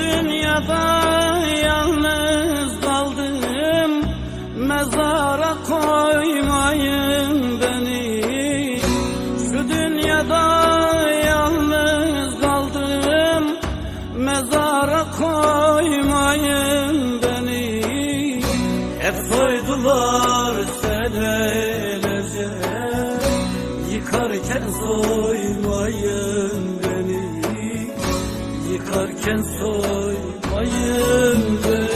dünyada yalnız kaldım. Mezara koymayın beni. Şu dünyada yalnız kaldım. Mezara koymayın beni. Hep soydular senelerce Yıkarken soymayın beni sen soymayın beni.